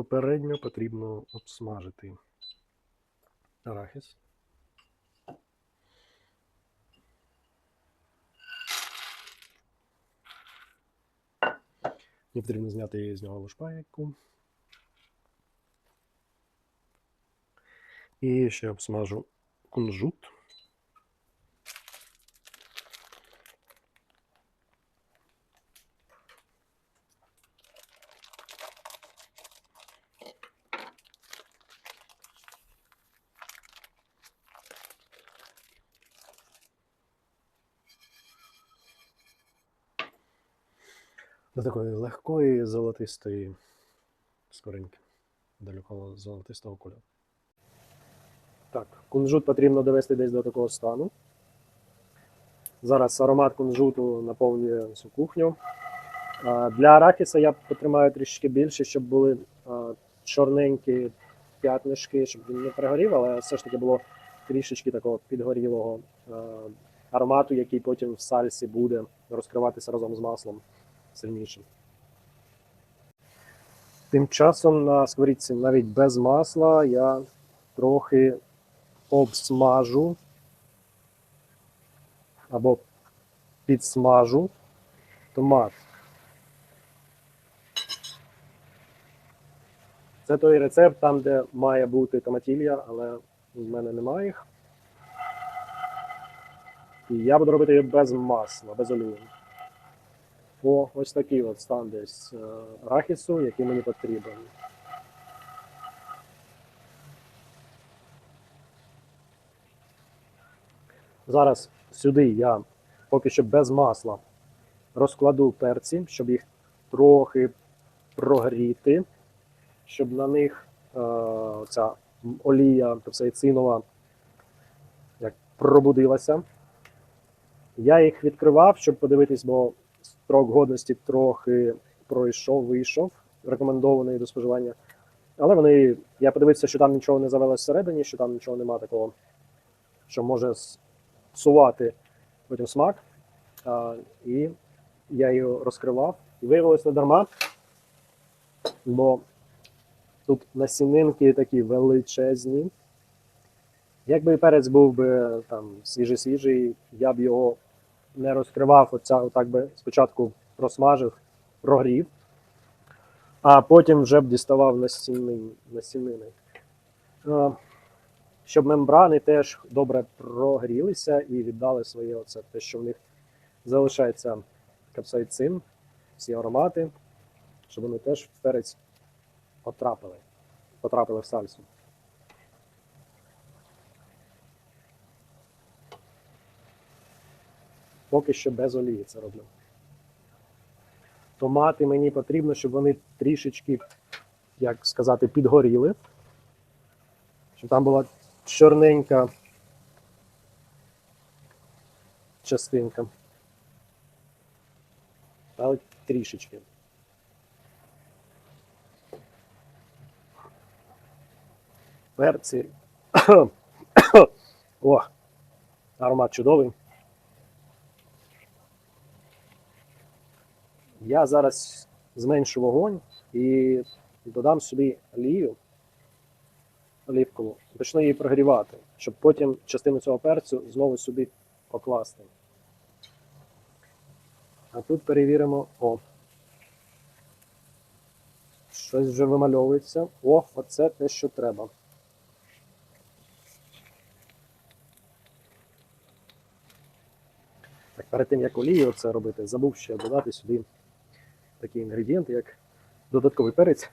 Попередньо потрібно обсмажити арахіс. Мені потрібно зняти з нього лушпайку. І ще обсмажу кунжут. До такої легкої золотистої скоринки. Далекого золотистого кольору. Так, кунжут потрібно довести десь до такого стану. Зараз аромат кунжуту наповнює всю кухню. Для арахіса я потримаю трішки більше, щоб були чорненькі п'ятнишки, щоб він не перегорів, але все ж таки було трішечки такого підгорілого аромату, який потім в сальсі буде розкриватися разом з маслом сильнішим. Тим часом на сковорідці навіть без масла я трохи обсмажу або підсмажу томат. Це той рецепт, там, де має бути томатілля, але в мене немає їх. І я буду робити її без масла, без олії. О, ось такий от стан десь е, арахісу, який мені потрібен. Зараз сюди я поки що без масла розкладу перці, щоб їх трохи прогріти, щоб на них е, ця олія, цинова, як пробудилася. Я їх відкривав, щоб подивитись, бо строк годності трохи пройшов, вийшов, рекомендований до споживання. Але вони, я подивився, що там нічого не завелось всередині, що там нічого немає такого, що може псувати потім смак. А, і я її розкривав. І виявилось не дарма, бо тут насінинки такі величезні. Якби перець був би там свіжий-свіжий, я б його не розкривав, оця, отак би спочатку просмажив, прогрів, а потім вже б діставав насінин, насінини. Е, Щоб мембрани теж добре прогрілися і віддали своє оце, те, що в них залишається капсаїцин, всі аромати, щоб вони теж в перець потрапили, потрапили в сальсу. Поки що без олії це роблю. Томати мені потрібно, щоб вони трішечки, як сказати, підгоріли. Щоб там була чорненька частинка. Але трішечки. Перці. О, аромат чудовий. Я зараз зменшу вогонь і додам собі олію олівкову, почну її прогрівати, щоб потім частину цього перцю знову сюди покласти. А тут перевіримо. О. Щось вже вимальовується. О, оце те, що треба. Так, перед тим, як олію це робити, забув ще додати сюди такі інгредієнти, як додатковий перець.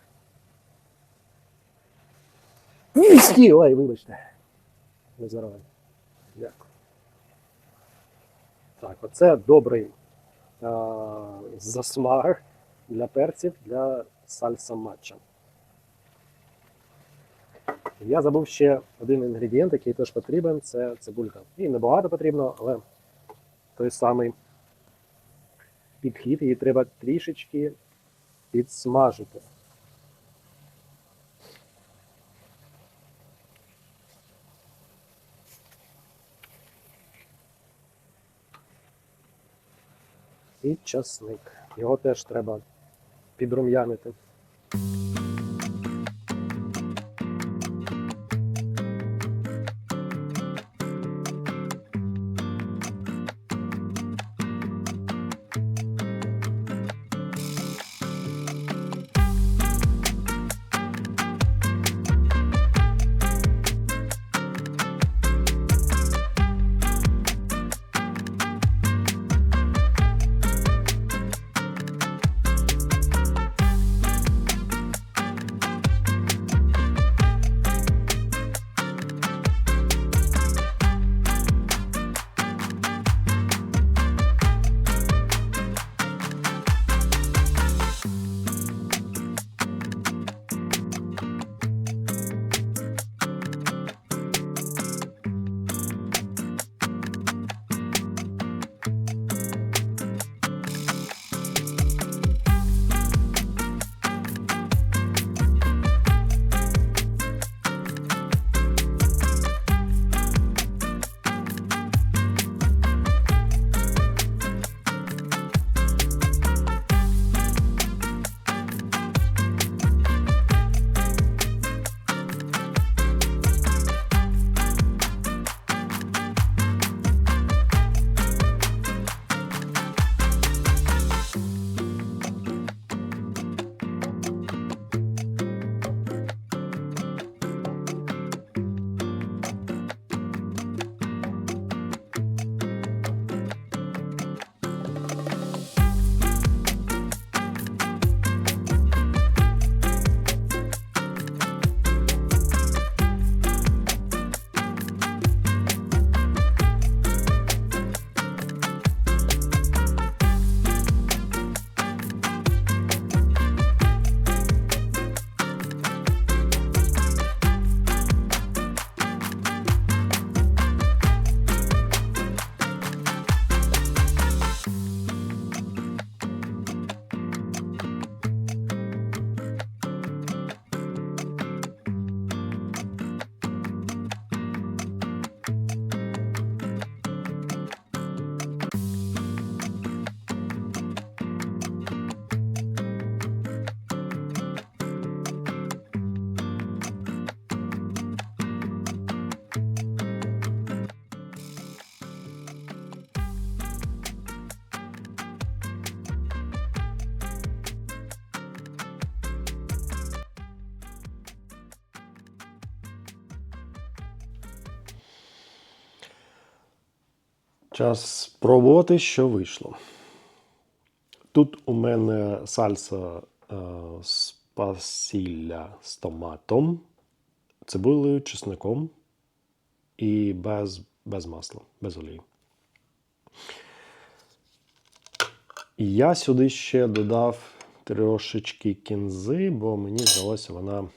Віскі! Ой, вибачте. Не здоровий. Дякую. Так, оце добрий а, засмаг для перців для сальса матча. Я забув ще один інгредієнт, який теж потрібен, це цибулька. І небагато потрібно, але той самий підхід, її треба трішечки підсмажити. І часник. Його теж треба підрум'янити. Час спробувати, що вийшло. Тут у мене сальса е, з пасілля з томатом, цибулею, чесником і без, без масла, без олії. Я сюди ще додав трошечки кінзи, бо мені здалося, вона.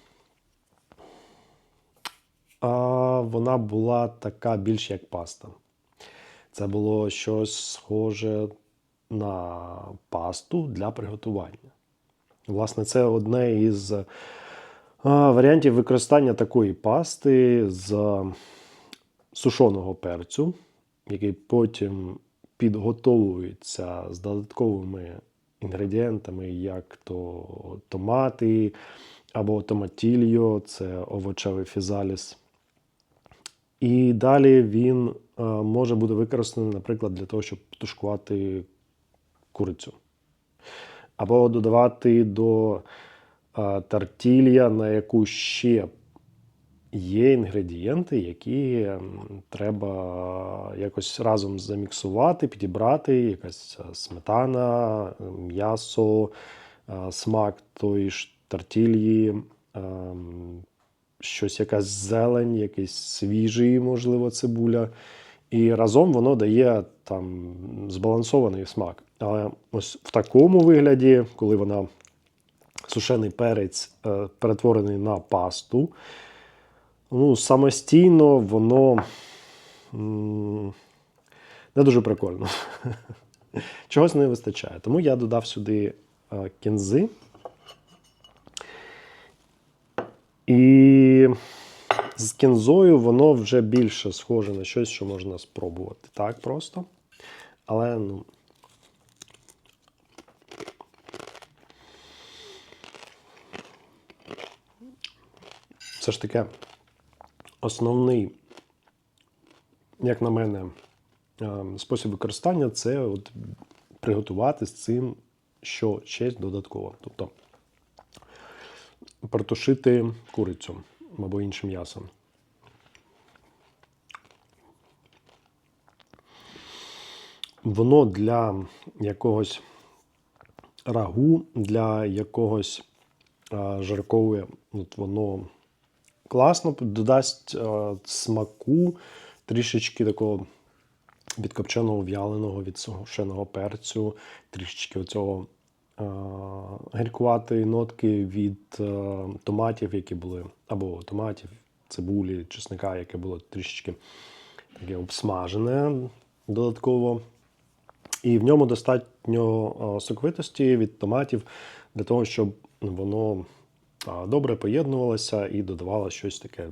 А, вона була така більш як паста. Це було щось схоже на пасту для приготування. Власне, це одне із варіантів використання такої пасти з сушеного перцю, який потім підготовується з додатковими інгредієнтами, як то томати або томатільо, це овочевий фізаліс. І далі він е, може бути використаний, наприклад, для того, щоб тушкувати курицю. Або додавати до е, тартілья, на яку ще є інгредієнти, які треба якось разом заміксувати, підібрати, якась е, сметана, м'ясо, смак тої ж тартільї, ем, щось якась зелень, якийсь свіжий, можливо, цибуля. І разом воно дає там збалансований смак. Але ось в такому вигляді, коли вона сушений перець е, перетворений на пасту, ну, самостійно воно не дуже прикольно. Чогось не вистачає. Тому я додав сюди е, кінзи. І з кінзою воно вже більше схоже на щось, що можна спробувати. Так просто. Але ну. Все ж таки, основний, як на мене, е, спосіб використання це от приготувати з цим що щось додатково. Тобто протушити курицю або іншим м'ясом. Воно для якогось рагу, для якогось а, жаркової, от воно класно додасть смаку трішечки такого відкопченого в'яленого, відсушеного перцю, трішечки оцього е, гіркуватої нотки від е, томатів, які були, або томатів, цибулі, чесника, яке було трішечки таке обсмажене додатково. І в ньому достатньо е, соковитості від томатів для того, щоб воно добре поєднувалося і додавало щось таке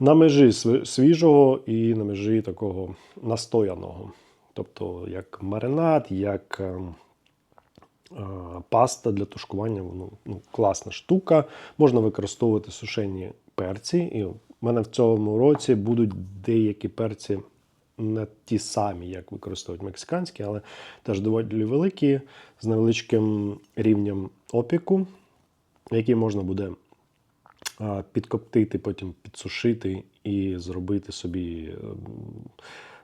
на межі свіжого і на межі такого настояного. Тобто, як маринад, як е, е, паста для тушкування. Воно ну, класна штука. Можна використовувати сушені перці. І в мене в цьому році будуть деякі перці не ті самі, як використовують мексиканські, але теж доволі великі, з невеличким рівнем опіку, які можна буде а, підкоптити, потім підсушити і зробити собі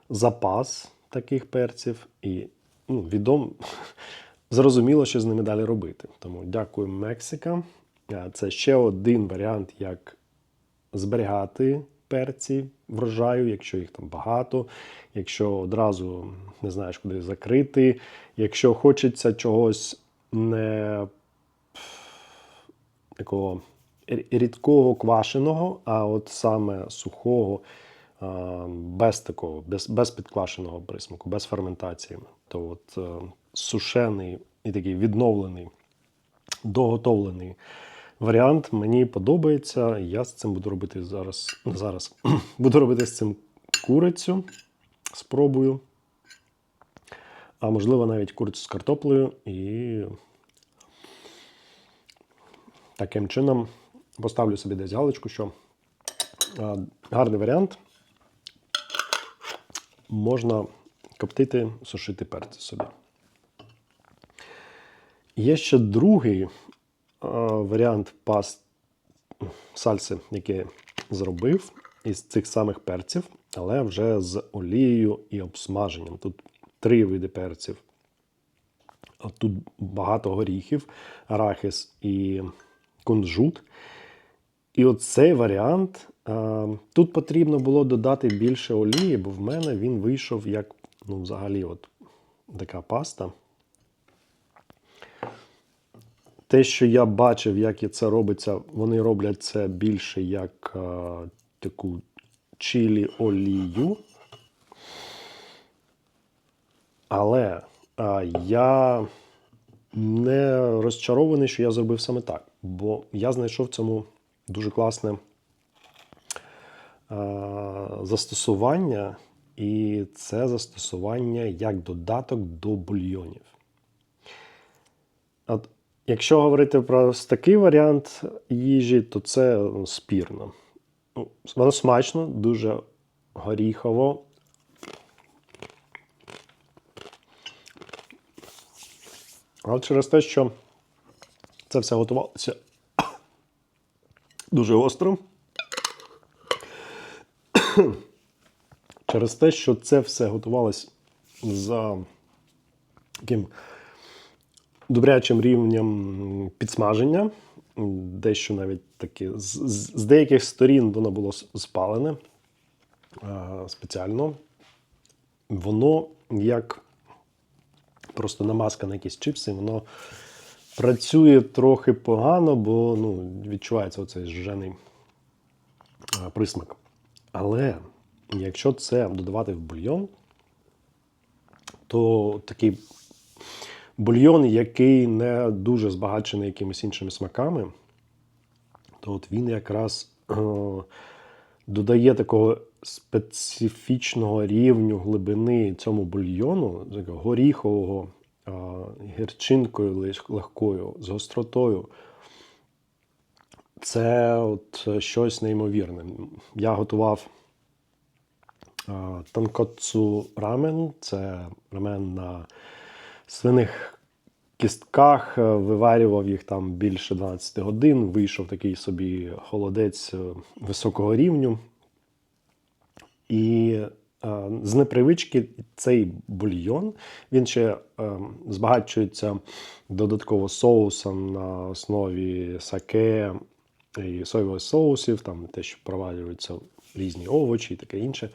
запас таких перців. І ну, відом, зрозуміло, що з ними далі робити. Тому дякую, Мексика. Це ще один варіант, як зберігати перці врожаю, якщо їх там багато, якщо одразу не знаєш, куди закрити, якщо хочеться чогось не такого рі- рідкого квашеного, а от саме сухого, без такого, без, без підквашеного присмаку, без ферментації. То от е, сушений і такий відновлений, доготовлений варіант мені подобається. Я з цим буду робити зараз. Зараз буду робити з цим курицю. Спробую. А можливо, навіть курицю з картоплею і таким чином поставлю собі десь галочку, що гарний варіант. Можна коптити, сушити перці собі. Є ще другий е, варіант паст сальси, який я зробив із цих самих перців. але вже з олією і обсмаженням. Тут три види перців. Тут багато горіхів, арахіс і кунжут. І оцей варіант. Е, Тут потрібно було додати більше олії, бо в мене він вийшов як ну, взагалі от така паста. Те, що я бачив, як це робиться, вони роблять це більше як е, таку чилі олію. Але е, я не розчарований, що я зробив саме так, бо я знайшов в цьому дуже класне застосування, і це застосування як додаток до бульйонів. От, якщо говорити про такий варіант їжі, то це спірно. Ну, Воно смачно, дуже горіхово. Але через те, що це все готувалося дуже гостро. Через те, що це все готувалось за таким добрячим рівнем підсмаження, дещо навіть таки з, з, деяких сторін воно було спалене а, спеціально. Воно як просто намазка на якісь чипси, воно працює трохи погано, бо ну, відчувається оцей зжений а, присмак. Але якщо це додавати в бульйон, то такий бульйон, який не дуже збагачений якимись іншими смаками, то от він якраз е, додає такого специфічного рівню глибини цьому бульйону, такого горіхового, е, гірчинкою легкою, з гостротою. Це от щось неймовірне. Я готував а, Тонкоцу рамен це рамен на свиних кістках, е, виварював їх там більше 12 годин. Вийшов такий собі холодець е, високого рівню. І е, з непривички цей бульйон він ще е, збагачується додатково соусом на основі саке і соєвих соусів, там те, що провалюються різні овочі і таке інше.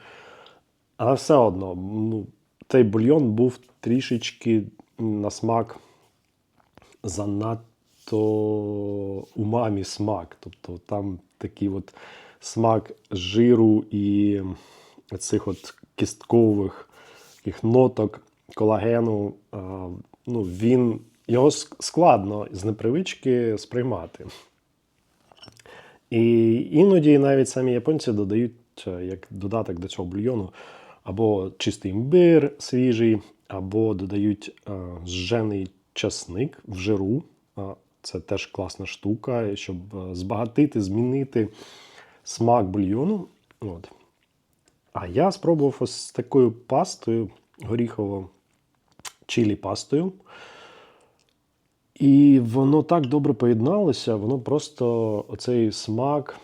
Але все одно, ну, цей бульйон був трішечки на смак занадто умамі смак. Тобто там такий от смак жиру і цих от кісткових таких ноток колагену. Ну, він, його складно з непривички сприймати. І іноді навіть самі японці додають е, як додаток до цього бульйону або чистий імбир свіжий, або додають е, зжений часник в жиру. Е, Це теж класна штука, щоб збагатити, змінити смак бульйону. От. А я спробував ось такою пастою горіхово чилі пастою. І воно так добре поєдналося, воно просто оцей смак,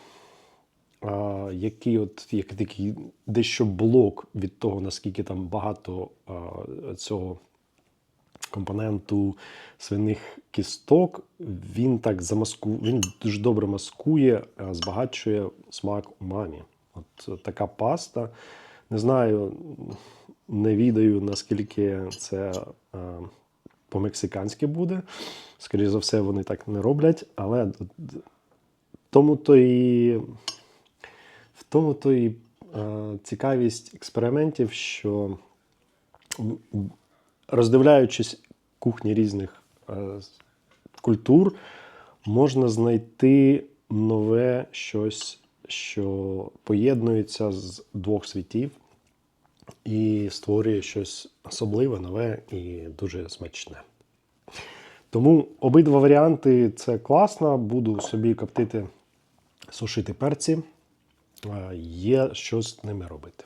а, який от як такий дещо блок від того, наскільки там багато а, цього компоненту свиних кісток, він так замаску, він дуже добре маскує, а, збагачує смак умамі. От така паста. Не знаю, не відаю, наскільки це а, по-мексиканськи буде. Скоріше за все, вони так не роблять, але тому то і в тому то і е, цікавість експериментів, що роздивляючись кухні різних е, культур, можна знайти нове щось, що поєднується з двох світів і створює щось особливе, нове і дуже смачне. Тому обидва варіанти це класно. Буду собі коптити, сушити перці. Е, Є щось з ними робити.